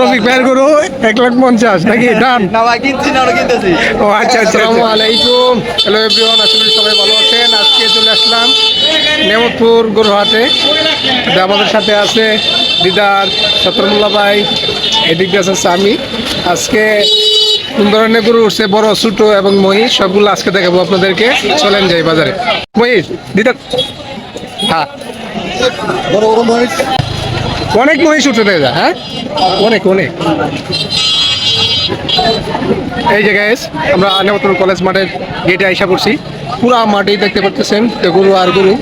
রফিক ভাইয়ের গরু এক লাখ পঞ্চাশ নাকি? ডান। না ভাই কিনছি না ওরা কিনতেছি। ও আচ্ছা আচ্ছা আসসালামু আলাইকুম। হ্যালো এভরিওয়ান আশা করি সবাই ভালো আছেন। আজকে চলে আসলাম নেমতপুর গরুহাটে। আমাদের সাথে আছে দিদার সতরমুল্লা ভাই এদিক দিয়ে আছে স্বামী। আজকে কোন ধরনের গরু উঠছে? বড় ছোট এবং মহিষ? সবগুলো আজকে দেখাবো আপনাদেরকে। চলেন যাই বাজারে। মহিষ দিদার হ্যাঁ। অনেক মহিষ উঠে দেখা যায় হ্যাঁ? অনেক অনেক। এই জায়গায় আমরা নেমতপুর কলেজ মাঠের গেটে আইসা পড়ছি। পুরা মাঠেই দেখতে পাচ্ছেন গরু আর গরু।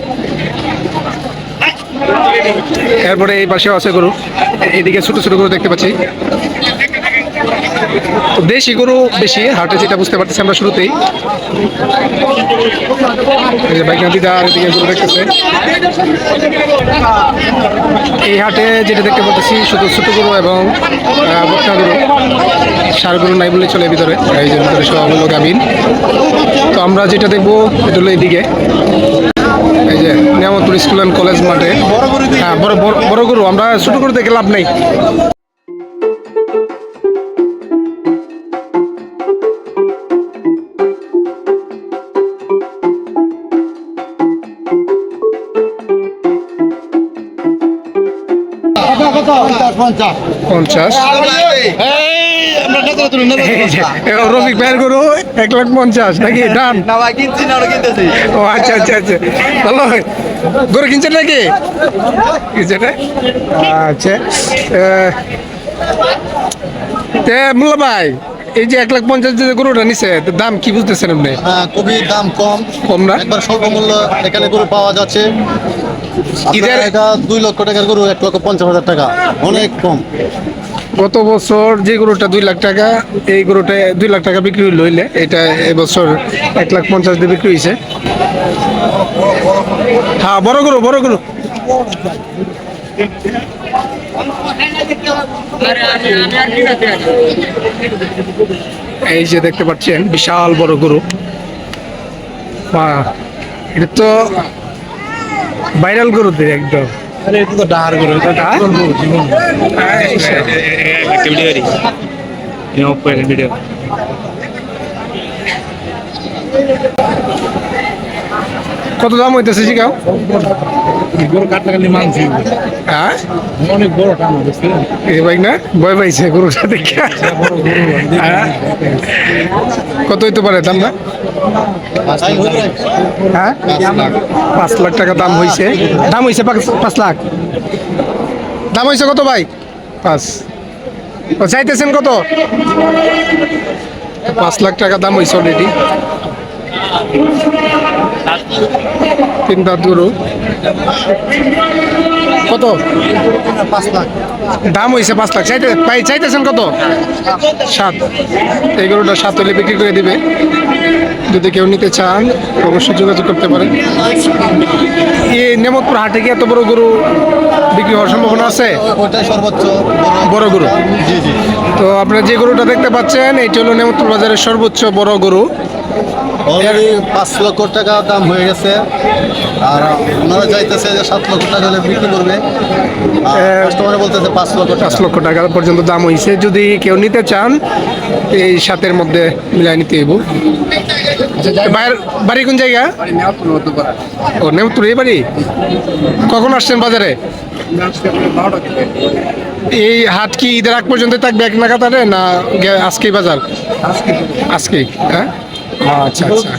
এরপরে এই পাশেও আছে গরু। এদিকে ছোট ছোট গরু দেখতে পাচ্ছি। দেশি গরু বেশি, হাটে যেটা বুঝতে পারতেছি আমরা শুরুতেই। এই হাটে যেটা দেখতে পাচ্ছি শুধু ছোট গরু এবং সার গরু নাই বলে চলে ভিতরে। এই যে ভিতরে সব হলো গাভিন। তো আমরা যেটা দেখব, এটা হলো এইদিকে এই যে নিয়ামতপুর স্কুল অ্যান্ড কলেজ মাঠে। হ্যাঁ বড়- বড় গরু। আমরা ছোট গরু দেখে লাভ নেই। পঞ্চাশ। এই যে, রফিক ভাইয়ের গরু এক লাখ পঞ্চাশ। নাকি? ডান। ও আচ্ছা আচ্ছা আচ্ছা। ভালো গরু কিনছেন নাকি? কিনছেন আচ্ছা। আহ, তে মোল্লা ভাই এই যে এক লাখ পঞ্চাশ যে গরুটা নিছে দাম কি বুঝতেছেন আপনি? হ্যাঁ, খুবই দাম কম। কম না? একবার স্বল্প মূল্য এখানে গরু পাওয়া যাচ্ছে। ঈদের- এটা দুই লক্ষ টাকার গরু এক লক্ষ পঞ্চাশ হাজার টাকা। অনেক কম। গত বছর যে গরুটা দুই লাখ টাকা এই গরুটা দুই লাখ টাকা বিক্রি লইলে এটা এবছর এক লাখ পঞ্চাশ দিয়ে বিক্রি হয়েছে হ্যাঁ বড় গরু বড় গরু। এই যে দেখতে পাচ্ছেন বিশাল বড় গরু। বাহ, এটা তো ভাইরাল গরু দিয়ে একদম। আরে এটা তো ডাহার গরু এটা ডাহার? গরু একটা ভিডিও করি অপো এর ভিডিও কত দাম হইতেছে শিখাও গরু মানছি হ্যাঁ অনেক বড় টান বুঝছেন এই ভাই না? ভয় পাইছে গরুটা দেখে। হ্যাঁ? কত হইতে পারে দাম না? হ্যাঁ? পাঁচ লাখ। টাকা দাম হইছে। দাম হইছে পাঁচ- পাঁচ লাখ। দাম হইছে কত ভাই? পাঁচ। চাইতেছেন কত? পাঁচ লাখ টাকা দাম হইছে অলরেডি তিন দাঁত গরু। কত? পাঁচ লাখ। দাম হয়েছে পাঁচ লাখ। চাইতে ভাই চাইতেছেন কত? সাত। এই গরুটা সাত হলে বিক্রি করে দিবে। যদি কেউ নিতে চান অবশ্যই যোগাযোগ করতে পারেন। এই নেমতপুর হাটে কি এত বড় গরু বিক্রি হওয়ার সম্ভাবনা আছে? সর্বোচ্চ বড় গরু? তো আপনারা যে গরুটা দেখতে পাচ্ছেন এইটা হলো নেমতপুর বাজারের সর্বোচ্চ বড় গরু। অলরেডি পাঁচ লক্ষ টাকা দাম হয়ে গেছে। আর ওনারা চাইতেছে যে সাত লক্ষ টাকা হলে বিক্রি করবে। কাস্টমারে বলতেছে পাঁচ লক্ষ পাঁচ লক্ষ টাকা পর্যন্ত দাম হয়েছে যদি কেউ নিতে চান এই সাতের মধ্যে মিলাই নিতে বাইরের বাড়ি কোন জায়গা? ও নেমতুর এই বাড়ি? কখন আসছেন বাজারে? এই হাট কি ঈদের আগ পর্যন্ত থাকবে এক নাগাতারে না আজকেই বাজার? আজকেই হ্যাঁ? আচ্ছা আচ্ছা।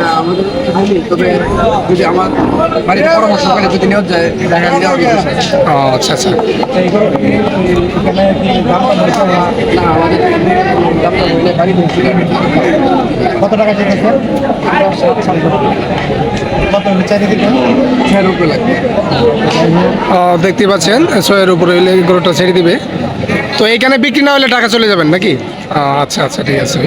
না আমাদের হয়নি তবে যদি আমার বাড়ির পরামর্শ করে যদি নেওয়া যায় দেখা আচ্ছা আচ্ছা। না আমাদের কত টাকা দেখতে পাচ্ছেন ছয়ের উপরে হইলে গরুটা ছেড়ে দিবে। তো এইখানে বিক্রি না হলে টাকা চলে যাবেন নাকি? আচ্ছা আচ্ছা ঠিক আছে।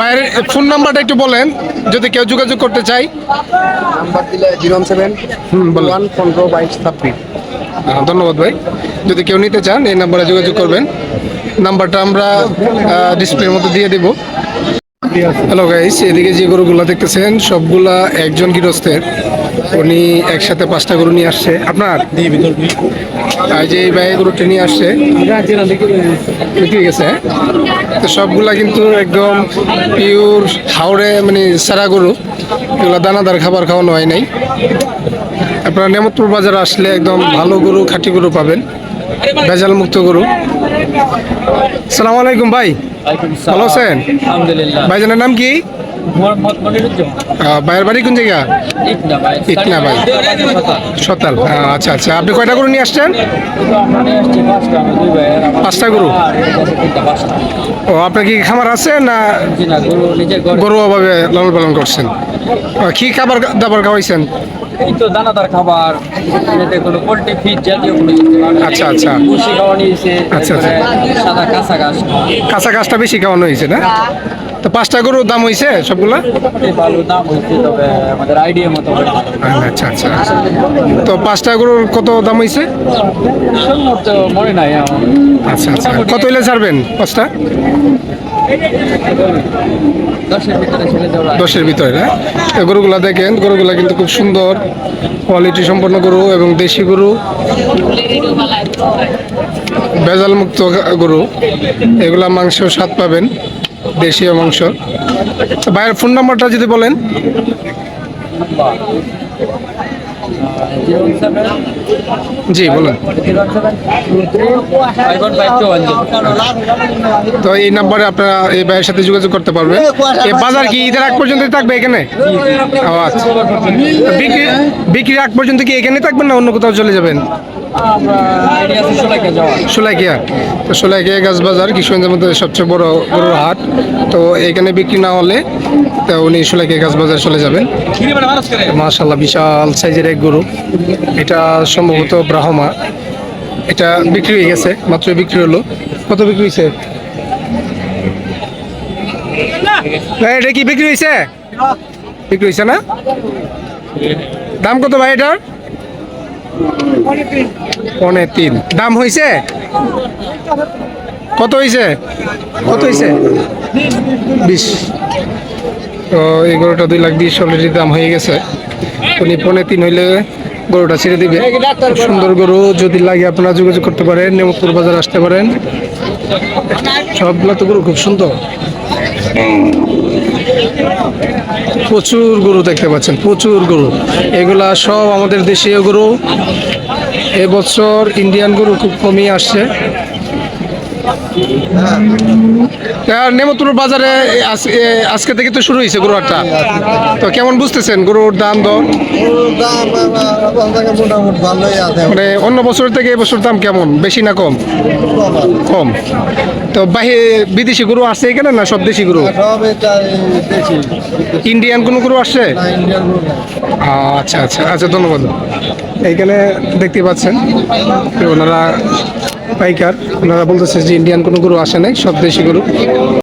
বাইরে ফোন নাম্বারটা একটু বলেন যদি কেউ যোগাযোগ করতে চাই নাম্বার দিলে জিরো সেভেন ওয়ান পনেরো বাইশ ছাব্বিশ আহ, ধন্যবাদ ভাই। যদি কেউ নিতে চান এই নাম্বারে যোগাযোগ করবেন। নাম্বারটা আমরা ডিসপ্লের মধ্যে দিয়ে দেব। হ্যালো গাইস এদিকে যে গরুগুলা দেখতেছেন, সবগুলা একজন গৃহস্থের। উনি একসাথে পাঁচটা গরু নিয়ে আসছে। আপনার? যে এই ভাই গরুটা নিয়ে আসছে বিক্রি গেছে হ্যাঁ? তো সবগুলা কিন্তু একদম পিওর হাওড়ে মানে সারা গরু। এগুলো দানাদার খাবার খাওয়ানো হয় নাই। আপনারা নেমতপুর বাজার আসলে একদম ভালো গরু, খাঁটি গরু পাবেন। ভেজাল মুক্ত গরু। সালাম আলাইকুম, ভাই। ভালো আছেন? আলহামদুলিল্লাহ। ভাইজানের নাম কি? ভাইয়ের বাড়ি কোন জায়গা? ইকনা ভাই। সতাল। আচ্ছা আচ্ছা। আপনি কয়টা গরু নিয়ে আসছেন? পাঁচটা গরু? ও আপনার কি খামার আছে না গরু অভাবে লালন পালন করছেন? কি খাবার দাবার খাওয়াইছেন? এই তো দানাদার খাবার এতে কোনো পোল্ট্রি ফিড জাতীয় কোনো আচ্ছা, আচ্ছা। ভুসি আচ্ছা, আচ্ছা। সাদা কাঁচা ঘাস। কাঁচা গাছটা বেশি খাওয়ানো হয়েছে না? তো পাঁচটা গরুর দাম হয়েছে সবগুলা? আচ্ছা আচ্ছা। তো পাঁচটা গরুর কত দাম হয়েছে আচ্ছা আচ্ছা। কত হইলে ছাড়বেন পাঁচটা? দশের ভিতরে না এই গরুগুলা দেখেন গরুগুলা কিন্তু খুব সুন্দর কোয়ালিটি সম্পন্ন গরু এবং দেশি গরু। ভেজাল মুক্ত গরু। এগুলা মাংস স্বাদ পাবেন। দেশীয় মাংস। ভাইয়ের ফোন নাম্বারটা যদি বলেন। জি, বলেন। তো এই নাম্বারে আপনারা এই ভাইয়ের সাথে যোগাযোগ করতে পারবেন। বাজার কি ঈদের আগ পর্যন্ত থাকবে এখানে? আচ্ছা। বিক্রি আগ পর্যন্ত কি এখানে থাকবেন না অন্য কোথাও চলে যাবেন? সোলাইকিয়া। তো সোলাইকিয়া গাছ বাজার কিশোরগঞ্জের মধ্যে সবচেয়ে বড় গরুর হাট। তো এখানে বিক্রি না হলে তো উনি সোলাইকিয়া গাছ বাজার চলে যাবেন। মাশাল্লাহ বিশাল সাইজের এক গরু। এটা সম্ভবত ব্রাহ্মা। এটা বিক্রি হয়ে গেছে মাত্র বিক্রি হলো। কত বিক্রি হয়েছে? এটা কি বিক্রি হয়েছে? বিক্রি হয়েছে না? দাম কত ভাই এটার? পনে তিন। দাম হয়েছে কত হয়েছে কত হয়েছে বিশ। তো এই গরুটা দুই লাখ বিশ অলরেডি দাম হয়ে গেছে। উনি পনে তিন হইলে গরুটা ছেড়ে দিবে। সুন্দর গরু। যদি লাগে আপনারা যোগাযোগ করতে পারেন, নেমতপুর বাজার আসতে পারেন। সবগুলো তো গরু খুব সুন্দর। প্রচুর গরু দেখতে পাচ্ছেন, প্রচুর গরু। এগুলা সব আমাদের দেশীয় গরু। এবছর ইন্ডিয়ান গরু খুব কমই আসছে। নেমতুর বাজারে আজ- আজকে থেকে তো শুরু হয়েছে গরু হাটটা। তো কেমন বুঝতেছেন গরুর দাম দর? মানে অন্য বছর থেকে এবছর দাম কেমন? বেশি না কম? কম। তো বাহি বিদেশি গরু আসছে এখানে না সব দেশি গরু? ইন্ডিয়ান কোনো গরু আসছে। আচ্ছা আচ্ছা আচ্ছা ধন্যবাদ। এইখানে দেখতে পাচ্ছেন ওনারা পাইকার। ওনারা বলতেছে যে ইন্ডিয়ান কোনো গরু আসে নাই, সব দেশি গরু।